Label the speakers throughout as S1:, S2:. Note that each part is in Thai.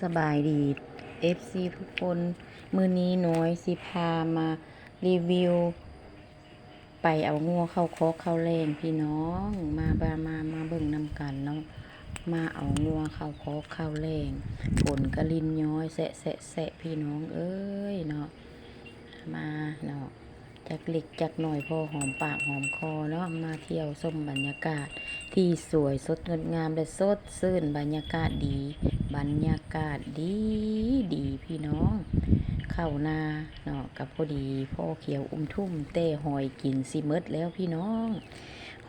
S1: สบายดี FC ทุกคน มือนี้น้อยสิพามารีวิว ไปเอางัวเข้าคอกเข้าแรงพี่น้องมาบามามาเบิ่งนำกันเนาะมาเอางัวเข้าคอกเข้าแรงฝนกระลินย้อยแสะแสะแสะพี่น้องเอ้ยเนาะมาเนาะ จักเล็กจักหน่อยพอหอมปากหอมคอเนาะมาเที่ยวชมบรรยากาศ ที่สวยสดงดงามและสดชื่นบรรยากาศดี บรรยากาศดีดีพี่น้อง เข้านาเนาะกับพอดีพ่อเขียวอุ้มทุ่มเต้หอยกินสิเมดแล้วพี่น้อง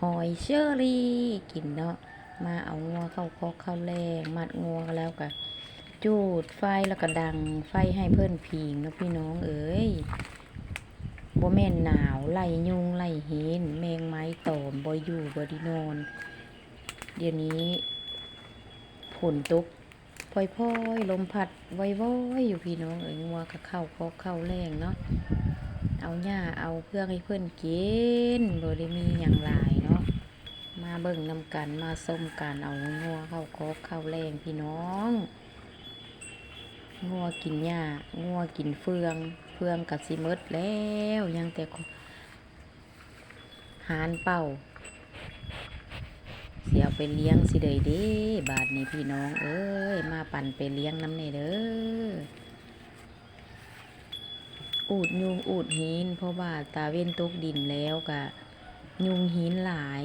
S1: หอยเชอรี่กินเนาะมาเอางัวเข้าคอกเข้าแรงมัดงัวแล้วก็จูดไฟแล้วก็ดังไฟให้เพื่อนพิงเนาะพี่น้องเอ้ย บ่แม่นหนาวไล่ยุงไล่เห็นแมงไม้ตอมบ่อยู่บ่ไดีนอน เดี๋ยวนี้ฝนตกพลอยๆลมพัดว้อยอยู่พี่น้องเอ้ยงัวก็เข้าคอกเข้าแรงเนาะเอาหญ้าเอาเพื่อให้เพื่อนกินบ่ได้มีอย่างหลายเนาะมาเบิ่งนำกันมาส้มกันเอางัวเข้าคอกเข้าแรงพี่น้องงัวกินหญ้างัวกินเฟือง เฟืองกับสิเมดแล้วยังแต่หานเป่า เสียไปเลี้ยงสิเดยเด้บาทนี้พี่น้อง เอ้ยมาปั่นไปเลี้ยงน้ำเนเด้ออูดยุงอูดหินเพราะว่าตาเว้นตกดินแล้วกะยุงหินหลาย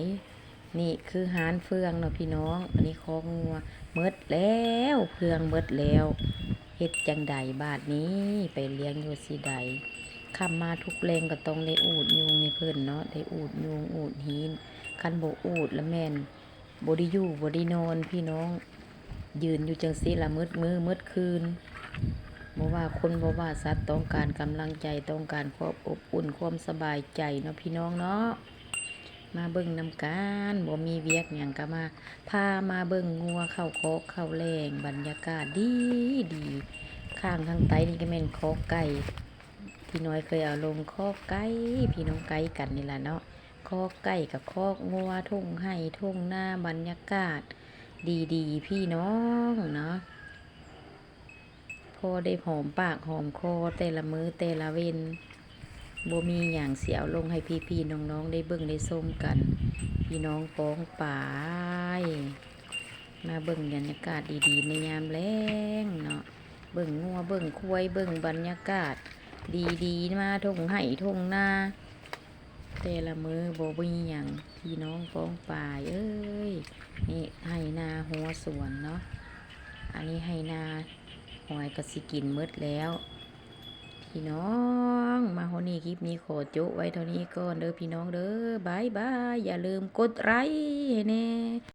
S1: นี่คือหานเฟืองเนาะพี่น้อง อันนี้คอกงัวเมดแล้วเฟืองเมดแล้ว เฮ็ดจังใดบาทนี้ไปเลี้ยงอยู่สิใดคำมาทุกแรงก็ต้องได้อูดยุงให้เพิ่นเนาะได้อูดยุงอูดหินคันโบอูดแล้วแม่นบด้อยู่บด้นอนพี่น้อง ยืนอยู่จังซีละมืดมือมืดคืนบ่ว่าคนบ่ว่าสัตว์ต้องการกำลังใจต้องการความอบอุ่นความสบายใจเนาะพี่น้องเนาะ มาเบิ่งนำกันบ่มีเวียกหยังก็มาพามาเบิ่งงัวเข้าโคกเข้าแรงบรรยากาศดีดีข้างทางใต้นี่ก็แม่นคอกไก่พี่น้อยเคยเอาลงคอกไก่พี่น้องไก่กันนี่แหละเนาะคอกไก่กับคอกงัวทุ่งไห่ทุ่งหน้าบรรยากาศ ดีๆ พี่น้องเนาะพอได้หอมปากหอมคอแต่ละมือแต่ละเวน บ่มีอย่างเสียวลงให้พี่ๆน้องๆได้เบิ่งได้ส้มกัน พี่น้องป้องป่ายมาเบิ่งบรรยากาศดีๆในยามแล้งเนาะเบิ่งงัวเบิ่งควายเบิ่งบรรยากาศ ดีๆ มาทงไห่ทงหน้าแต่ละมือโบมีอย่างพี่น้องป้องป่ายเอ้ยนี่ให้นาหัวสวนเนาะอันนี้ให้นาหอยกระสิกินมืดแล้ว พี่น้อง มาโฮนี่คลิปนี้ขอจุไว้เท่านี้ก่อนเด้อพี่น้องเด้อบายบาย อย่าลืมกดไลค์ให้แน่